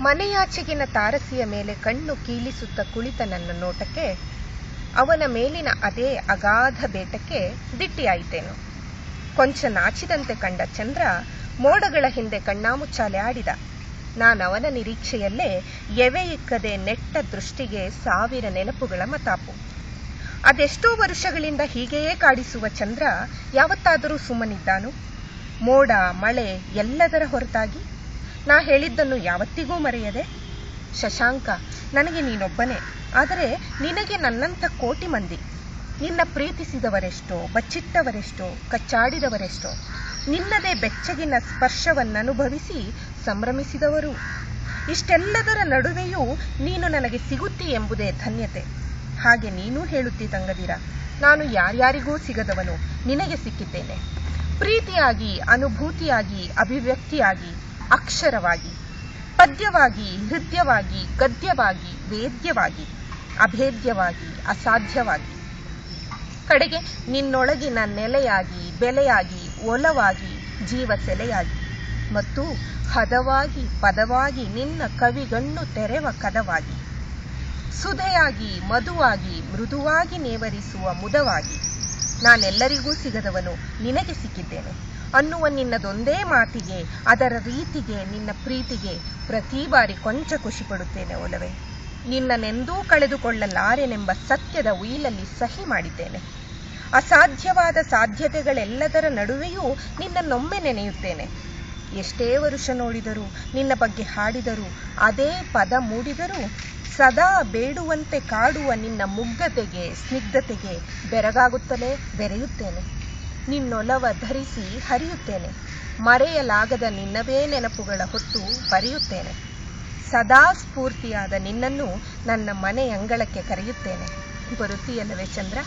ಮನೆಯಾಚೆಗಿನ ತಾರಸಿಯ ಮೇಲೆ ಕಣ್ಣು ಕೀಲಿಸುತ್ತ ಕುಳಿತ ನನ್ನ ನೋಟಕ್ಕೆ ಅವನ ಮೇಲಿನ ಅದೇ ಅಗಾಧ ಬೇಟಕ್ಕೆ ದಿಟ್ಟಿಯಾಯಿತೇನು. ಕೊಂಚ ನಾಚಿದಂತೆ ಕಂಡ ಚಂದ್ರ ಮೋಡಗಳ ಹಿಂದೆ ಕಣ್ಣಾಮುಚ್ಚಾಲೆ ಆಡಿದ. ನಾನವನ ನಿರೀಕ್ಷೆಯಲ್ಲೇ ಎವೆ ಇಕ್ಕದೆ ನೆಟ್ಟ ದೃಷ್ಟಿಗೆ ಸಾವಿರ ನೆನಪುಗಳ ಮತಾಪು. ಅದೆಷ್ಟೋ ವರ್ಷಗಳಿಂದ ಹೀಗೆಯೇ ಕಾಡಿಸುವ ಚಂದ್ರ ಯಾವತ್ತಾದರೂ ಸುಮ್ಮನಿದ್ದಾನು. ಮೋಡ, ಮಳೆ ಎಲ್ಲದರ ಹೊರತಾಗಿ ನಾ ಹೇಳಿದ್ದನ್ನು ಯಾವತ್ತಿಗೂ ಮರೆಯದೆ? ಶಶಾಂಕ, ನನಗೆ ನೀನೊಬ್ಬನೇ, ಆದರೆ ನಿನಗೆ ನನ್ನಂಥ ಕೋಟಿ ಮಂದಿ. ನಿನ್ನ ಪ್ರೀತಿಸಿದವರೆಷ್ಟೋ, ಬಚ್ಚಿಟ್ಟವರೆಷ್ಟೋ, ಕಚ್ಚಾಡಿದವರೆಷ್ಟೋ, ನಿನ್ನದೇ ಬೆಚ್ಚಗಿನ ಸ್ಪರ್ಶವನ್ನನುಭವಿಸಿ ಸಂಭ್ರಮಿಸಿದವರು. ಇಷ್ಟೆಲ್ಲದರ ನಡುವೆಯೂ ನೀನು ನನಗೆ ಸಿಗುತ್ತಿ ಎಂಬುದೇ ಧನ್ಯತೆ. ಹಾಗೆ ನೀನೂ ಹೇಳುತ್ತಿ ತಂಗದಿರ, ನಾನು ಯಾರ್ಯಾರಿಗೂ ಸಿಗದವನು ನಿನಗೆ ಸಿಕ್ಕಿದ್ದೇನೆ. ಪ್ರೀತಿಯಾಗಿ, ಅನುಭೂತಿಯಾಗಿ, ಅಭಿವ್ಯಕ್ತಿಯಾಗಿ ಅಕ್ಷರವಾಗಿ, ಪದ್ಯವಾಗಿ ಹೃದಯವಾಗಿ ಗದ್ಯವಾಗಿ, ವೇದ್ಯವಾಗಿ, ಅಭೇದ್ಯವಾಗಿ, ಅಸಾಧ್ಯವಾಗಿ. ಕಡೆಗೆ, ನಿನ್ನೊಳಗಿನ ನೆಲೆಯಾಗಿ, ಬೆಲೆಯಾಗಿ, ಒಲವಾಗಿ ಜೀವ ಸೆಲೆಯಾಗಿ ಮತ್ತು ಹದವಾಗಿ, ಪದವಾಗಿ ನಿನ್ನ ಕವಿಗಣ್ಣು ತೆರೆವ ಕದವಾಗಿ. ಸುಧೆಯಾಗಿ, ಮಧುವಾಗಿ, ಮೃದುವಾಗಿ ನೇವರಿಸುವ ಮುದವಾಗಿ ನಾನೆಲ್ಲರಿಗೂ ಸಿಗದವನು ನಿನಗೆ ಸಿಕ್ಕಿದ್ದೇನೆ. ಅನ್ನುವ ನಿನ್ನದೊಂದೇ ಮಾತಿಗೆ, ಅದರ ರೀತಿಗೆ, ನಿನ್ನ ಪ್ರೀತಿಗೆ ಪ್ರತಿ ಬಾರಿ ಕೊಂಚ ಖುಷಿ ಪಡುತ್ತೇನೆ ಒಲವೇ. ನಿನ್ನನೆಂದೂ ಕಳೆದುಕೊಳ್ಳಲಾರೆನೆಂಬ ಸತ್ಯದ ಉಯಿಲಲ್ಲಿ ಸಹಿ ಮಾಡಿದ್ದೇನೆ. ಅಸಾಧ್ಯವಾದ ಸಾಧ್ಯತೆಗಳೆಲ್ಲದರ ನಡುವೆಯೂ ನಿನ್ನನ್ನೊಮ್ಮೆ ನೆನೆಯುತ್ತೇನೆ. ಎಷ್ಟೇ ವರುಷ ನೋಡಿದರೂ, ನಿನ್ನ ಬಗ್ಗೆ ಹಾಡಿದರೂ, ಅದೇ ಪದ ಮೂಡಿದರೂ, ಸದಾ ಬೇಡುವಂತೆ ಕಾಡುವ ನಿನ್ನ ಮುಗ್ಧತೆಗೆ, ಸ್ನಿಗ್ಧತೆಗೆ ಬೆರಗಾಗುತ್ತಲೇ ಬೆರೆಯುತ್ತೇನೆ. ನಿನ್ನೊಲವ ಧರಿಸಿ ಹರಿಯುತ್ತೇನೆ. ಮರೆಯಲಾಗದ ನಿನ್ನವೇ ನೆನಪುಗಳ ಹೊತ್ತು ಬರೆಯುತ್ತೇನೆ. ಸದಾ ಸ್ಫೂರ್ತಿಯಾದ ನಿನ್ನನ್ನು ನನ್ನ ಮನೆಯಂಗಳಕ್ಕೆ ಕರೆಯುತ್ತೇನೆ. ಬರುತ್ತೀಯಲ್ಲವೇ ಚಂದ್ರ?